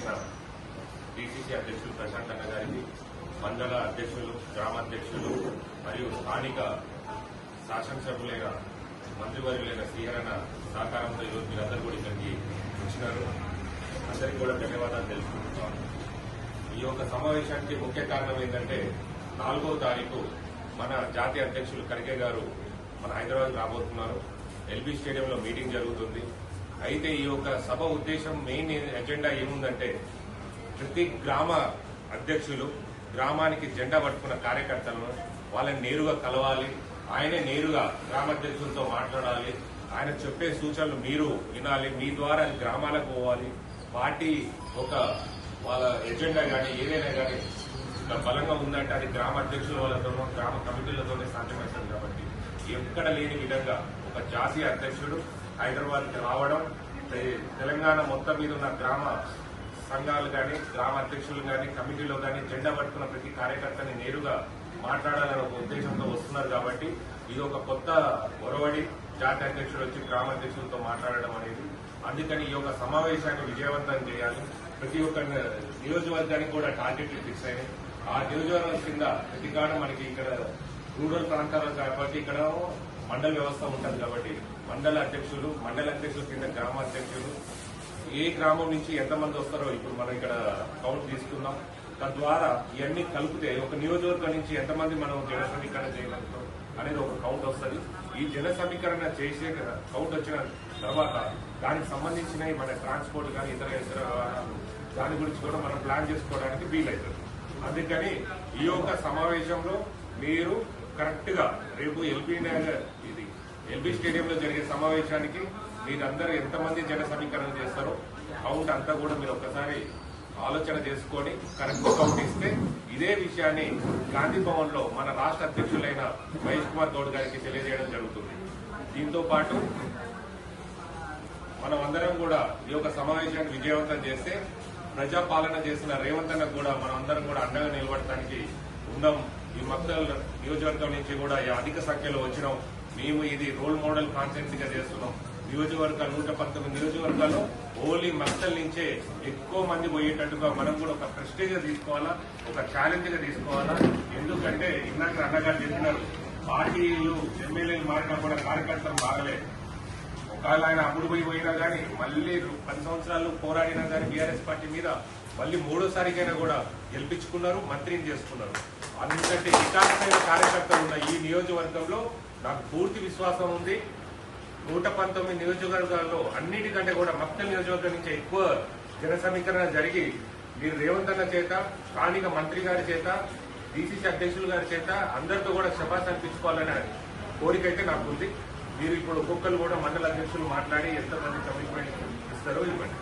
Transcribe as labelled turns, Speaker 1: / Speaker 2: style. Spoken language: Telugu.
Speaker 1: చేసిన డిసిసి అధ్యక్షులు ప్రశాంత్ అన్న గారికి మండల అధ్యక్షులు గ్రామాధ్యక్షులు మరియు స్థానిక శాసనసభ్యులైన మంత్రివర్యులైన శ్రీహరణ సహకారంతో ఈరోజు మీరందరూ కూడా ఇక్కడికి వచ్చినారు. అందరికీ కూడా ధన్యవాదాలు తెలుసుకుంటున్నాను ఈ యొక్క సమావేశానికి ముఖ్య కారణం ఏంటంటే నాలుగో తారీఖు మన జాతీయ అధ్యక్షులు ఖర్గే గారు మన హైదరాబాద్ రాబోతున్నారు. ఎల్బీ స్టేడియంలో మీటింగ్ జరుగుతుంది. అయితే ఈ యొక్క సభ ఉద్దేశం మెయిన్ ఎజెండా ఏముందంటే ప్రతి గ్రామ అధ్యక్షులు గ్రామానికి జెండా పట్టుకున్న కార్యకర్తలను వాళ్ళని నేరుగా కలవాలి ఆయనే నేరుగా గ్రామాధ్యక్షులతో మాట్లాడాలి ఆయన చెప్పే సూచనలు మీరు వినాలి మీ ద్వారా గ్రామాలకు పోవాలి పార్టీ ఒక వాళ్ళ ఎజెండా కానీ ఏదైనా కానీ బలంగా ఉందంటే అది గ్రామ అధ్యక్షుల వాళ్ళతోనూ గ్రామ కమిటీలతోనే సాధ్యమవుతుంది కాబట్టి ఎక్కడ లేని విధంగా ఒక జాతీయ అధ్యక్షుడు హైదరాబాద్కి రావడం తెలంగాణ మొత్తం మీద ఉన్న గ్రామ సంఘాలు కానీ గ్రామ అధ్యక్షులు కానీ కమిటీలో కానీ జెండా పట్టుకున్న ప్రతి కార్యకర్తని నేరుగా మాట్లాడాలనే ఒక ఉద్దేశంతో వస్తున్నారు కాబట్టి ఇది ఒక కొత్త ఒరవడి. జాతీయ అధ్యక్షుడు వచ్చి గ్రామ అధ్యక్షులతో మాట్లాడడం అనేది. అందుకని ఈ యొక్క సమావేశాన్ని విజయవంతం చేయాలి. ప్రతి ఒక్క నియోజకవర్గానికి కూడా టార్గెట్లు ఫిక్స్ అయినాయి. ఆ నియోజకవర్గం కింద ప్రతి కాడ మనకి ఇక్కడ రూరల్ ప్రాంతాలు కాబట్టి ఇక్కడ మండల వ్యవస్థ ఉంటుంది కాబట్టి మండల అధ్యక్షులు మండల అధ్యక్షుల కింద గ్రామ అధ్యక్షులు. ఏ గ్రామం నుంచి ఎంతమంది వస్తారో ఇప్పుడు మనం ఇక్కడ కౌంట్ తీసుకుందాం. తద్వారా ఇవన్నీ కలిపితే ఒక నియోజకవర్గం నుంచి ఎంతమంది మనం జన సమీకరణ చేయగలుగుతాం అనేది ఒక కౌంట్ వస్తుంది. ఈ జన సమీకరణ చేసే కౌంట్ వచ్చిన తర్వాత దానికి సంబంధించిన మన ట్రాన్స్పోర్ట్ కానీ ఇతర ఇతర దాని గురించి కూడా మనం ప్లాన్ చేసుకోవడానికి వీలవుతుంది అందుకని ఈ యొక్క సమావేశంలో మీరు కరెక్ట్గా రేపు ఎల్బీ నగర్ ఇది ఎల్బీ స్టేడియంలో జరిగే సమావేశానికి మీరందరూ ఎంతమంది జన సమీకరణ చేస్తారో కౌంట్ అంతా కూడా మీరు ఒక్కసారి ఆలోచన చేసుకొని కరెక్ట్ కౌంట్ ఇస్తే ఇదే విషయాన్ని గాంధీ భవన్లో మన రాష్ట్ర అధ్యక్షులైన మహేష్ కుమార్ గౌడ్ గారికి తెలియజేయడం జరుగుతుంది. దీంతో పాటు మనం అందరం కూడా ఈ యొక్క సమావేశాన్ని విజయవంతం చేస్తే ప్రజాపాలన చేసిన రేవంత్ అన్న కూడా మనం అందరం కూడా అండగా నిలబడటానికి ఉందాం ఈ మక్తల్ నియోజకవర్గం నుంచి కూడా ఈ అధిక సంఖ్యలో వచ్చినాం. మేము ఇది రోల్ మోడల్ కాన్సెన్సీగా చేస్తున్నాం. నియోజకవర్గాలు నూట పంతొమ్మిది నియోజకవర్గాల్లో ఓన్లీ మక్తల్ నుంచే ఎక్కువ మంది పోయేటట్టుగా మనం కూడా ఒక ప్రెస్టేజ్గా తీసుకోవాలా ఒక ఛాలెంజ్గా తీసుకోవాలా? ఎందుకంటే ఇందాక అన్నగారు చెప్పినారు పార్టీలు ఎమ్మెల్యేలు మారినా కూడా కార్యకర్తలు మారలేదు ఒకవేళ ఆయన అప్పుడు పోయి పోయినా కానీ మళ్ళీ పది సంవత్సరాలు పోరాడినా కానీ బీఆర్ఎస్ పార్టీ మీద మళ్ళీ మూడోసారికైనా కూడా గెలిపించుకున్నారు మంత్రిని చేసుకున్నారు. అందుకంటే వికాసమైన కార్యకర్తలు ఉన్న ఈ నియోజకవర్గంలో నాకు పూర్తి విశ్వాసం ఉంది. నూట పంతొమ్మిది నియోజకవర్గాల్లో అన్నిటికంటే కూడా మొత్తం నియోజకవర్గం నుంచి ఎక్కువ జన సమీకరణ జరిగి మీరు రేవంత్ అన్న చేత స్థానిక మంత్రి గారి చేత డీసీసీ అధ్యక్షులు గారి చేత అందరితో కూడా శభాస్ అనిపించుకోవాలనే కోరిక అయితే నాకు ఉంది. మీరు ఇప్పుడు ఒక్కొక్కరు కూడా మండల అధ్యక్షులు మాట్లాడి ఎంతమంది కమిట్మెంట్ ఇస్తారో ఇవ్వండి.